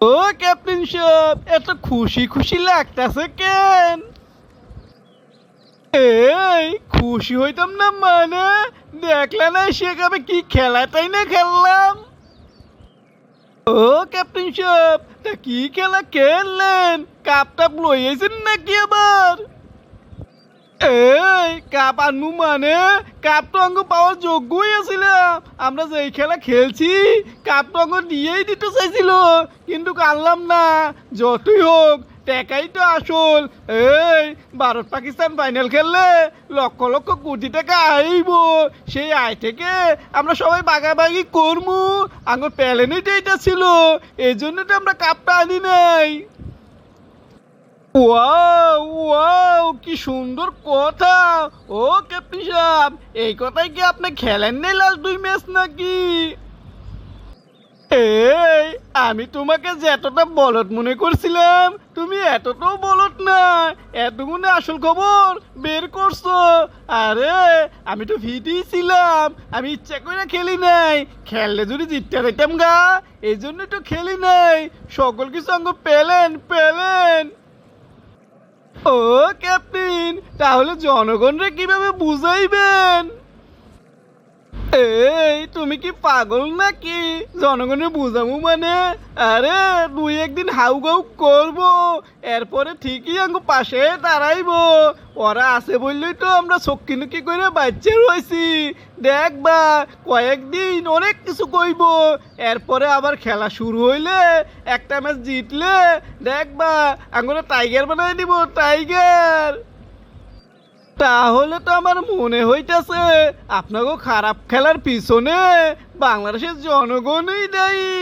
ও captain সাহেব, এত খুশি খুশি লাগতেছে কেন? এই, খুশি হইতাম না মানে? দেখলে না সেখানে কি খেলাটাই না খেললাম? ও ক্যাপ্টেন সাহেব, তা কি খেলা খেললেন? কাপটা লইয়েছেন নাকি আবার? কাপ আনমু মানে কাপ তো অঙ্গ পাওয়ার যোগ্যই আছিল আমরা যেই খেলা খেলছি কাপ তো অঙ্গ দিয়েই দিতে চাইছিল, কিন্তু আনলাম না। যতই হোক, টাকাই তো আসল। এই, ভারত পাকিস্তান ফাইনাল খেললে লক্ষ লক্ষ কোটি টাকা আইব। সেই আয় থেকে আমরা সবাই বাগাবাগি করমু। আঙ্গুর প্যালেনই এটা ছিল এই জন্য তো আমরা কাপটা আনি নাই। ওয়াও ওয়াও, কি সুন্দর কথা। ও, ক্যাপ্টেন সাহেব, এই কথাই কি আপনি খেলেন নাই লাস্ট দুই ম্যাচ নাকি? এই, আমি তোমাকে যে এতটা বলদ মনে করছিলাম, তুমি এতটাও বলদ না। এতগুণে আসল খবর বের করছ। আরে, আমি তো ফিটেই ছিলাম, আমি ইচ্ছা করে খেলি নাই। খেললে যদি জিততে পারতাম গা এই জন্য তো খেলি নাই। সকল কিছু অঙ্গ পেলেন পেলেন ও ক্যাপ্টেন তাহলে জনগণরা কীভাবে বুঝাইবেন? এই, তুমি কি পাগল নাকি? জনগণের বুঝাবো মানে? আরে, দুই একদিন হাউ গাউ করব, এরপরে ঠিকই আঙ্গ পাশে দাঁড়াইবো। ওরা আছে বললেই তো আমরা চক্কি করে বাচ্চা রয়েছি। দেখবা কয়েকদিন অনেক কিছু কইব, এরপরে আবার খেলা শুরু হইলে একটা ম্যাচ জিতলে দেখবা আঙ্গুরে টাইগার বানাই দিব টাইগার তাহলে তো আমার মনে হইতেছে আপনাকে খারাপ খেলার পিছনে বাংলাদেশের জনগণই দায়ী।